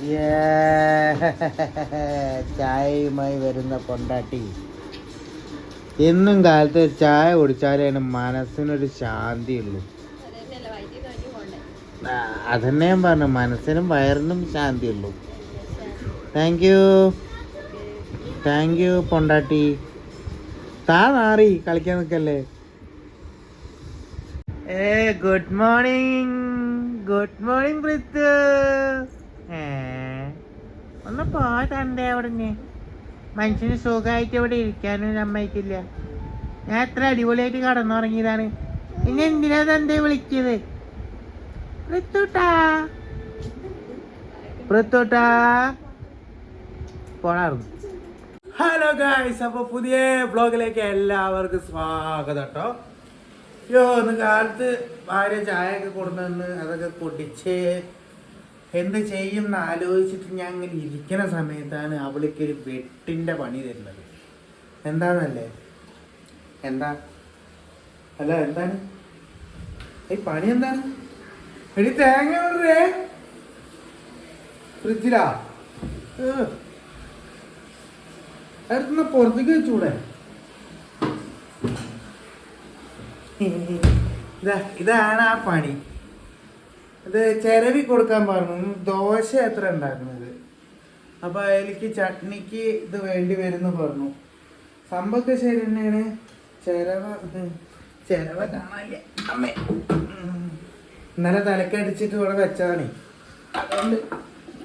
ചായയുമായി വരുന്ന കൊണ്ടാട്ടി എന്നും കാലത്ത് ചായ കുടിച്ചാലേ മനസ്സിനൊരു ശാന്തിയുള്ളൂ. അതന്നെ ഞാൻ പറഞ്ഞു. മനസ്സിനും വയറിനും ശാന്തിയുള്ളൂ. താങ്ക് യു താങ്ക് യു പൊണ്ടാട്ടി. താ മാറി കളിക്കാൻ നിൽക്കല്ലേ? ഏ good morning good morning Prithu ഒന്ന് തന്റെ അവിടുന്ന്. മനുഷ്യന് സുഖമായിട്ട് ഇവിടെ ഇരിക്കാനും സമ്മതിക്കില്ല ഞാൻ എത്ര അടിപൊളിയായിട്ട് കടന്നുറങ്ങിയതാണ്. ഇനി എന്തിനാ തന്റെ വിളിച്ചത്? പൃഥുട്ടാ പൃഥുട്ടാ പോണായിരുന്നു ഹലോ ഗായ്സ് അപ്പോൾ പുതിയ ബ്ലോഗിലേക്ക് എല്ലാവർക്കും സ്വാഗതം കേട്ടോ യോ ഒന്ന് കാലത്ത് ഭാര്യ ചായ ഒക്കെ കൊണ്ടുവന്ന് അതൊക്കെ കുടിച്ച് എന്ത് ചെയ്യും എന്ന് ആലോചിച്ചിട്ട് ഞാൻ ഇങ്ങനെ ഇരിക്കുന്ന സമയത്താണ് അവൾക്ക് ഒരു വെട്ടിന്റെ പണി തരുന്നത്. എന്താന്നല്ലേ? എന്താ? അല്ല എന്താണ്? ഈ പണി എന്താണ്? എടി തേങ്ങ വിടേ ഫ്രിഡ്ജിലാ? അടുത്തുനിന്ന് പുറത്തേക്ക് വെച്ചൂടെ? ഇതാ ഇതാണ് ആ പണി. ഇത് ചിരവി കൊടുക്കാൻ പറഞ്ഞു ദോശ എത്ര ഉണ്ടാക്കുന്നത് അപ്പൊ അതിലേക്ക് ചട്നിക്ക് ഇത് വേണ്ടി വരുന്നു പറഞ്ഞു. സംഭവമൊക്കെ ശരി തന്നെയാണ്. ചിരവ ചിരവ കാണാനില്ല. അമ്മേ. ഇന്നലെ തലക്കടിച്ചിട്ട് ഇവിടെ വെച്ചാണ് അതുകൊണ്ട്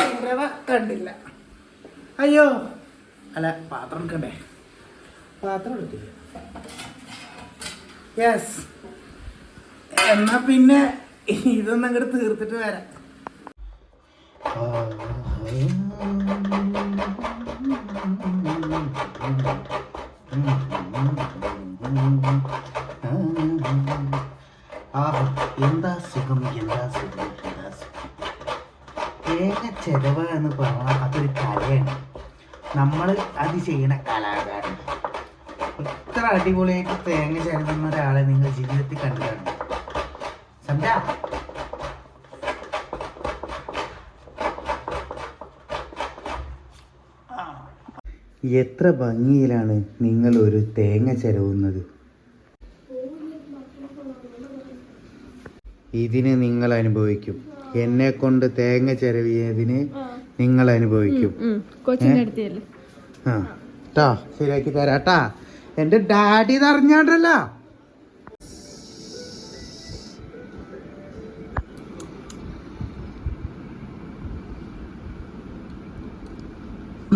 ചിരവ കണ്ടില്ല. അയ്യോ. അല്ല പാത്രം എടുക്കണ്ടേ? പാത്രം എടുത്തില്ല? യെസ് എന്നാ പിന്നെ ഇതൊന്നും അങ്ങോട്ട് തീർത്തിട്ട് വരാം. എന്താ സുഖം? എന്താ സുഖം? എന്താ സുഖം? തേങ്ങ ചെലവ് എന്ന് പറഞ്ഞാൽ അതൊരു കലയാണ്. നമ്മൾ അത് ചെയ്യുന്ന കലാകാരൻ. ഇത്ര അടിപൊളിയായിട്ട് തേങ്ങ ചേരുന്ന ഒരാളെ എത്ര ഭംഗിയിലാണ് നിങ്ങൾ ഒരു തേങ്ങ ചെലവുന്നത് ഇതിന് നിങ്ങൾ അനുഭവിക്കും. എന്നെ കൊണ്ട് തേങ്ങ ചെലവിയതിന് നിങ്ങൾ അനുഭവിക്കും. ആ. ട്ടാ ശരിയാക്കി തരാട്ടാ എന്റെ ഡാഡി ഇത്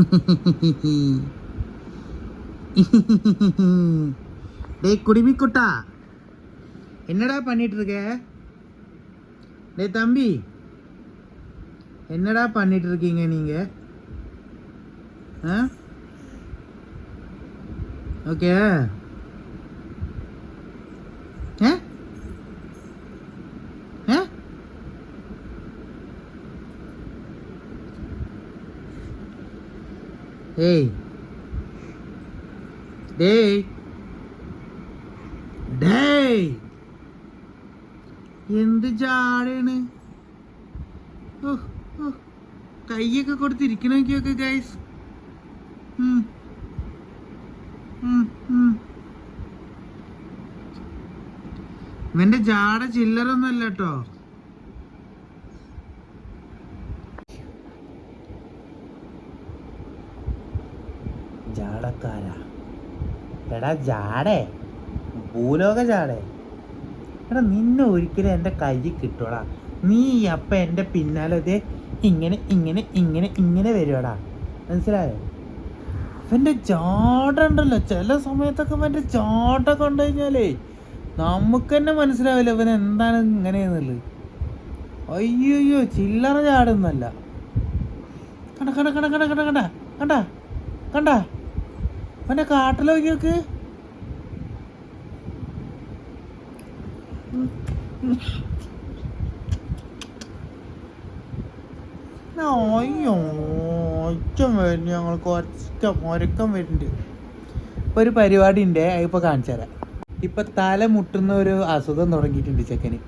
டேய் குடிமி குட்டா என்னடா பண்ணிட்டு இருக்க டே தம்பி. என்னடா பண்ணிட்டு இருக்கீங்க நீங்க ஓகே. ഏയ്. ഡേ ഡേ എന്ത് ചാടാണ്? കൈയൊക്കെ കൊടുത്തിരിക്കണമെങ്കിലൊക്കെ ഗൈസ് ഇവന്റെ ജാട ചില്ലറൊന്നല്ല കേട്ടോ. ജാടക്കാരാ എടാ ജാടേ ഭൂലോക ജാടേ. എടാ നിന്നെ ഒരിക്കലും എന്റെ കയ്യിൽ കിട്ടോടാ. നീ അപ്പ എന്റെ പിന്നാലെ ദേ ഇങ്ങനെ ഇങ്ങനെ ഇങ്ങനെ ഇങ്ങനെ വരുവാടാ. മനസ്സിലായോ? അവന്റെ ജാട ഉണ്ടല്ലോ. ചില സമയത്തൊക്കെ എന്റെ ജാട കണ്ടു കഴിഞ്ഞാലേ നമുക്ക് തന്നെ മനസ്സിലാവില്ല ഇവൻ എന്താണ് ഇങ്ങനെയെന്നുള്ളത്. അയ്യോ ചില്ലറ ചാടുന്നല്ല കണ്ട കണ്ട കണ്ട കണ്ട കണ്ട കണ്ട കണ്ട കണ്ട. അവന്റെ കാട്ടിലോ നോക്ക്. ഒറ്റം വരുന്നു ഞങ്ങൾക്ക് ഒറ്റ മുരക്കം വരുന്നുണ്ട്. ഇപ്പൊ ഒരു പരിപാടി ഉണ്ട് ഇപ്പൊ കാണിച്ചു തരാം. ഇപ്പൊ തല മുട്ടുന്ന ഒരു അസുഖം തുടങ്ങിയിട്ടുണ്ട് ചെക്കന്.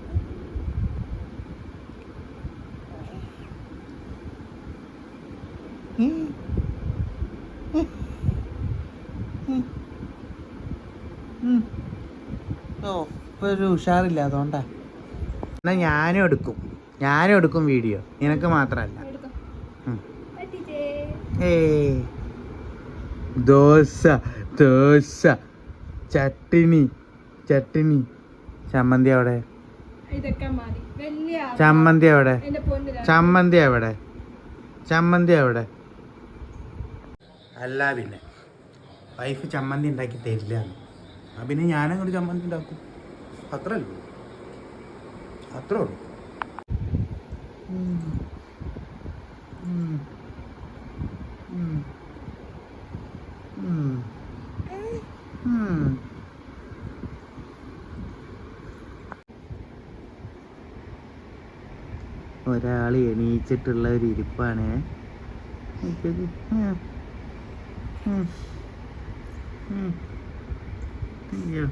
ഓ ഇപ്പൊ ഒരു ഉഷാറില്ല അതുകൊണ്ടാ. എന്നാ ഞാനും എടുക്കും. ഞാനും എടുക്കും വീഡിയോ. നിനക്ക് മാത്രല്ല. ദോശ ദോശ. ചട്ടിനി ചട്ടിണി. ചമ്മന്തി അവിടെ? ചമ്മന്തി അവിടെ? ചമ്മന്തി അവിടെ? ചമ്മന്തി അവിടെ? അല്ല പിന്നെ. വൈഫ് ചമ്മന്തി ഉണ്ടാക്കി തരില്ല പിന്നെ ഞാനങ്ങോട്ട് ചമ്മന്തി ഉണ്ടാക്കും. അത്രേ ഉള്ളൂ അത്രേ ഉള്ളൂ. ഒരാൾ എണീച്ചിട്ടുള്ള ഒരു ഇരിപ്പാണ്. അയ്യോ ഉം. അയ്യോ.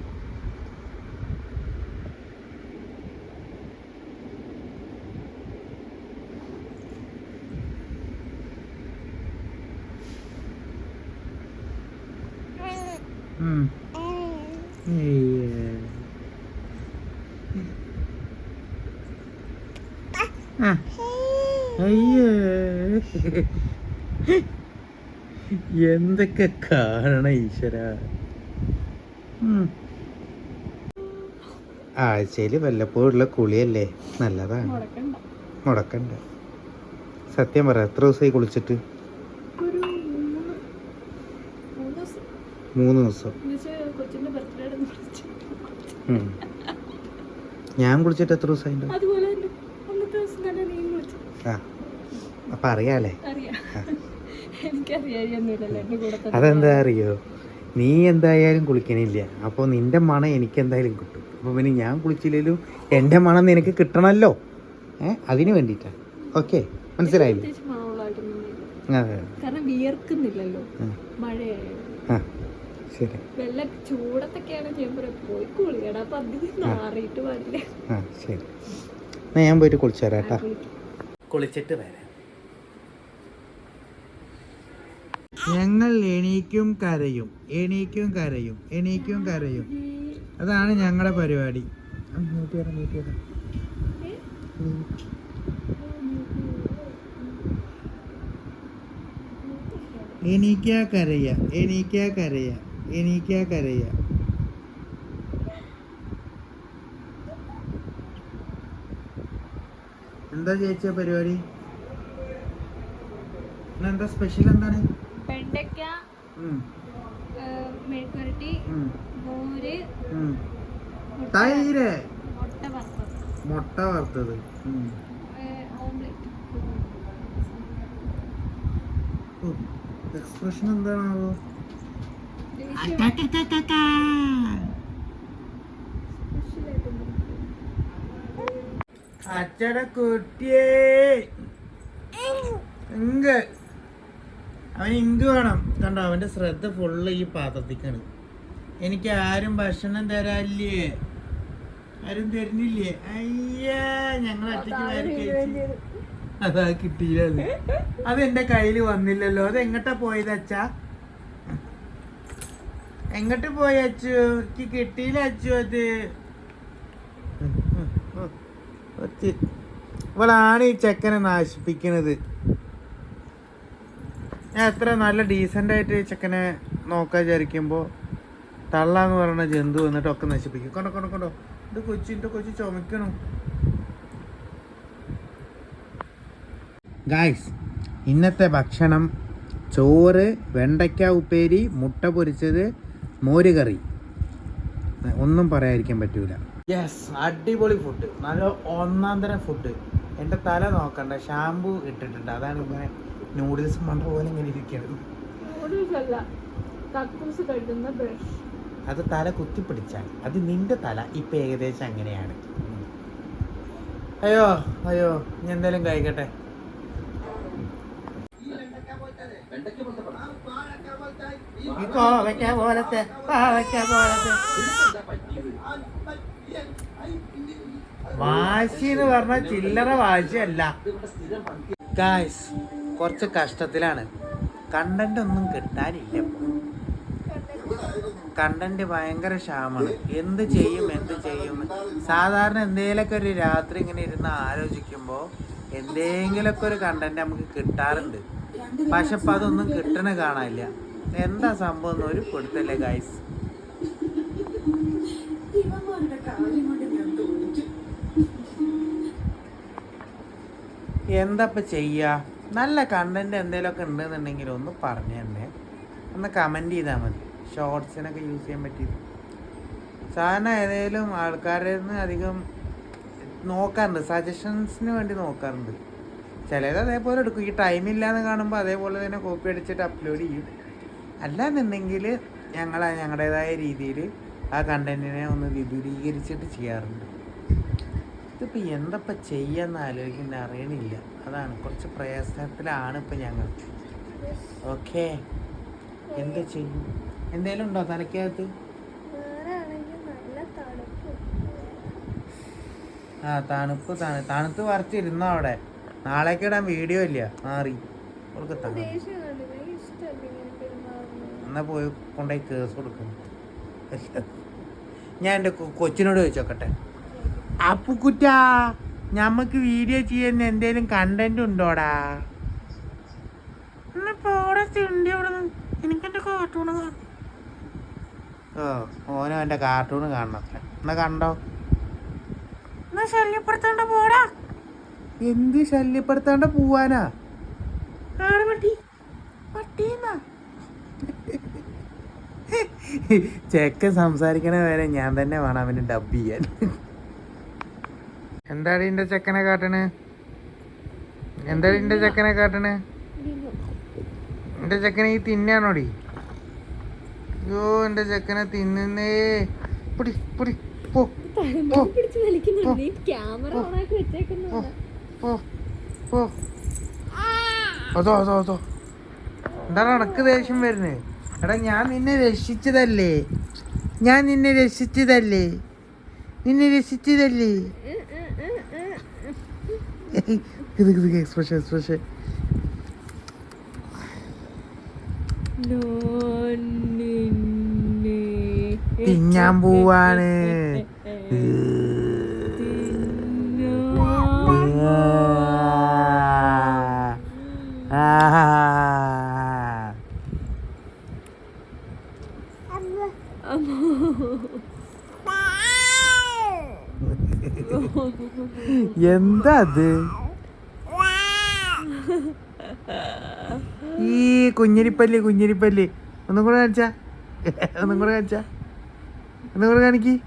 ആ അയ്യേ എന്തൊക്കെ കാണണ ഈശ്വര. ആഴ്ചയിൽ വല്ലപ്പോഴുള്ള കുളിയല്ലേ? നല്ലതാണ്. മുടക്കണ്ട. മുടക്കണ്ട. സത്യം പറ എത്ര ദിവസമായി കുളിച്ചിട്ട് ഒരു മൂന്ന് മൂന്ന് ദിവസം മൂന്ന് ദിവസം. ഞാൻ കുളിച്ചിട്ട് എത്ര ദിവസമായി അതുപോലെ തന്നെ അന്നത്തെ ദിവസം തന്നെ നീ വിളിച്ചു ആ. അപ്പം അറിയാലേ എന്റെ അതെന്താ അറിയോ? നീ എന്തായാലും കുളിക്കണില്ല. അപ്പോൾ നിന്റെ മണം എനിക്ക് എന്തായാലും കിട്ടും. അപ്പോൾ പിന്നെ ഞാൻ കുളിച്ചില്ലെങ്കിലും എന്റെ മണം നിനക്ക് കിട്ടണമല്ലോ ഏ? അതിന് വേണ്ടിയിട്ടാണ് ഓക്കെ? മനസ്സിലായില്ലേ? അതെ. കാരണം വിയർക്കുന്നില്ലല്ലോ. ഉം. വെള്ള ചൂടത്തൊക്കെയാണ് ഞാൻ പറയാം പോയി കുളിയടാ പദ്ധതി മാറിയിട്ട് വരില്ല. ആ ശരി. എന്നാ ഞാൻ പോയിട്ട് കുളിച്ചു തരാം കേട്ടാ. കുളിച്ചിട്ട് വരാം. ഞങ്ങൾ എണീക്കും കരയും എണീക്കും കരയും എണീക്കും കരയും. അതാണ് ഞങ്ങളുടെ പരിപാടി. വരാം, എണീക്കാ കരയ എണീക്കാ കരയ. എണീക്കാ കരയ. എന്താ ചേച്ചിയ പരിപാടി? എന്താ സ്പെഷ്യൽ എന്താണ്? വെണ്ടയ്ക്ക മോര് തൈര്. മുട്ട വറുത്തത്. എക്സ്പ്രഷൻ എന്താണാവോ? അച്ചട കുട്ടിയേ ഇങ്ക് അവൻ ഇങ്ക് വേണം. കണ്ടോ അവന്റെ ശ്രദ്ധ ഫുള്ള് ഈ പാത്രത്തിക്കാണ്. എനിക്ക് ആരും ഭക്ഷണം തരാല്ലേ ആരും തരുന്നില്ലേ? അയ്യാ ഞങ്ങൾ ഒറ്റയ്ക്ക് അതാ കിട്ടിയില്ല അത് അത് എന്റെ കയ്യിൽ വന്നില്ലല്ലോ. അത് എങ്ങട്ടാ പോയത് അച്ഛാ എങ്ങോട്ട് പോയി അച്ചു? കിട്ടിയില്ല അച്ചു അത്. ഇവളാണ് ഈ ചെക്കനെ നാശിപ്പിക്കണത്. ഞാൻ എത്ര നല്ല ഡീസന്റ് ആയിട്ട് ചെക്കനെ നോക്കാൻ വിചാരിക്കുമ്പോൾ തള്ളാന്ന് പറയുന്ന ജന്തു വന്നിട്ട് ഒക്കെ നശിപ്പിക്കും. കൊണ്ടോ കൊണ്ടോ കൊണ്ടോ. ഇത് കൊച്ചു കൊച്ചി കൊച്ചു ചുമക്കണു. ഗായ്സ് ഇന്നത്തെ ഭക്ഷണം ചോറ് വെണ്ടയ്ക്ക ഉപ്പേരി മുട്ട പൊരിച്ചത് മോര് കറി ഒന്നും പറയാതിരിക്കാൻ പറ്റൂല. യെസ് അടിപൊളി ഫുഡ് നല്ല ഒന്നാം തരം ഫുഡ് എന്റെ തല നോക്കണ്ട ഷാമ്പു ഇട്ടിട്ടുണ്ട്. അതാണ് ഇങ്ങനെ നൂഡിൽസ് മണ്ട പോലെ ഇങ്ങനെ ഇരിക്കുന്നത്. അത് തല കുത്തിപ്പിടിച്ചാൽ അത് നിന്റെ തല ഇപ്പം ഏകദേശം അങ്ങനെയാണ്. അയ്യോ അയ്യോ ഞാൻ എന്തായാലും കഴിക്കട്ടെ? ഈ കോവയ്ക്ക പോലത്തെ പാവയ്ക്ക പോലത്തെ. വാശി എന്ന് പറഞ്ഞാൽ ചില്ലറ വാശിയല്ല. ഗായ്സ് കുറച്ച് കഷ്ടത്തിലാണ്. കണ്ടന്റ് ഒന്നും കിട്ടാനില്ല കണ്ടന്റ് ഭയങ്കര ക്ഷാമാണ്. എന്ത് ചെയ്യും എന്ത് ചെയ്യും? സാധാരണ എന്തെങ്കിലുമൊക്കെ ഒരു രാത്രി ഇങ്ങനെ ഇരുന്ന് ആലോചിക്കുമ്പോൾ എന്തെങ്കിലുമൊക്കെ ഒരു കണ്ടന്റ് നമുക്ക് കിട്ടാറുണ്ട്. പക്ഷെ അപ്പം അതൊന്നും കിട്ടണ കാണാനില്ല. എന്താ സംഭവം എന്ന് ഒരു കൊടുത്തല്ലേ ഗൈസ് എന്തപ്പം ചെയ്യുക നല്ല കണ്ടന്റ് എന്തെങ്കിലുമൊക്കെ ഉണ്ടെന്നുണ്ടെങ്കിൽ ഒന്ന് പറഞ്ഞു തന്നെ. ഒന്ന് കമന്റ് ചെയ്താൽ മതി. ഷോർട്സിനൊക്കെ യൂസ് ചെയ്യാൻ പറ്റിയത്. സാധാരണ ഏതെങ്കിലും ആൾക്കാരിൽ നിന്ന് അധികം നോക്കാറുണ്ട്. സജഷൻസിന് വേണ്ടി നോക്കാറുണ്ട്. ചിലത് അതേപോലെ എടുക്കും. ഈ ടൈമില്ലാന്ന് കാണുമ്പോൾ അതേപോലെ തന്നെ കോപ്പി അടിച്ചിട്ട് അപ്ലോഡ് ചെയ്യും. അല്ലാന്നുണ്ടെങ്കിൽ ഞങ്ങൾ ഞങ്ങളുടേതായ രീതിയിൽ ആ കണ്ടന്റിനെ ഒന്ന് വിപുലീകരിച്ചിട്ട് ചെയ്യാറുണ്ട്. ഇതിപ്പോൾ എന്തപ്പം ചെയ്യാന്ന് ആലോചിക്കുന്ന അറിയണില്ല. അതാണ് കുറച്ച് പ്രയാസത്തിലാണ് ഇപ്പം ഞങ്ങൾ. ഓക്കെ. എന്താ ചെയ്യും? എന്തേലും ഉണ്ടോ തലക്കകത്ത് ആ തണുപ്പ്. ആ തണുപ്പ് തണു തണുത്ത് വരച്ചിരുന്നോ അവിടെ? നാളേക്കിടാൻ വീഡിയോ ഇല്ല. മാറി. അവൾക്ക് തണുപ്പ് ദേഷ്യം കണ്ടില്ല എനിക്ക് ഇഷ്ടമല്ല ഇങ്ങനെ പെരുമാറുന്നത് എന്നാ പോയി കൊണ്ടുപോയി കേസ് കൊടുക്കും. ഞാൻ എന്റെ കൊച്ചിനോട് ചോദിച്ചോക്കട്ടെ. അപ്പുക്കുറ്റ ഞമ്മക്ക് വീഡിയോ ചെയ്യുന്ന എന്തേലും കണ്ടന്റ് ഉണ്ടോടാ? എനിക്കെന്റെ കാർട്ടൂണ് ഓ ഓനും എന്റെ കാർട്ടൂണ് കാണണത്ര എന്നാ കണ്ടോ? എന്നാ ശല്യപ്പെടുത്താണ്ട് പോടാ. എന്ത് ശല്യപ്പെടുത്താണ്ട് പോവാനാ? ചെക്കൻ സംസാരിക്കണ വരെ ഞാൻ തന്നെ വേണം അവന് ഡബ് ചെയ്യാൻ. എന്താടി എന്റെ ചെക്കനെ കാട്ടണ്? എന്താടി എന്റെ ചെക്കനെ കാട്ടണ്? എന്റെ ചെക്കനെ ഈ തിന്നാണോടി? അയ്യോ എന്റെ ചെക്കനെ തിന്നുന്നേ. പൊടി പൊടി പോ അതോ അതോ അതോ. എന്താണ് അനക്ക് ദേഷ്യം വരുന്നത് എടാ ഞാൻ നിന്നെ രക്ഷിച്ചതല്ലേ? ഞാൻ നിന്നെ രക്ഷിച്ചതല്ലേ? നിന്നെ രക്ഷിച്ചതല്ലേ? എക്സ്പ്രഷൻ എക്സ്പ്രഷൻ തിന്നാൻ പോവാണ്. എന്താ അത് ഈ കുഞ്ഞിരിപ്പല്ലി കുഞ്ഞിരിപ്പല്ലി. ഒന്നും കൂടെ കാണിച്ചാ. ഒന്നും കൂടെ കാണിച്ചാ. ഒന്നും കൂടെ കാണിക്ക്.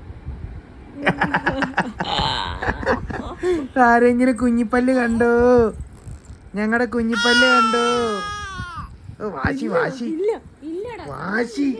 ആരെങ്കിലും കുഞ്ഞിപ്പല്ല് കണ്ടോ? ഞങ്ങളുടെ കുഞ്ഞിപ്പല്ല് കണ്ടോ? വാശി വാശി. വാശി.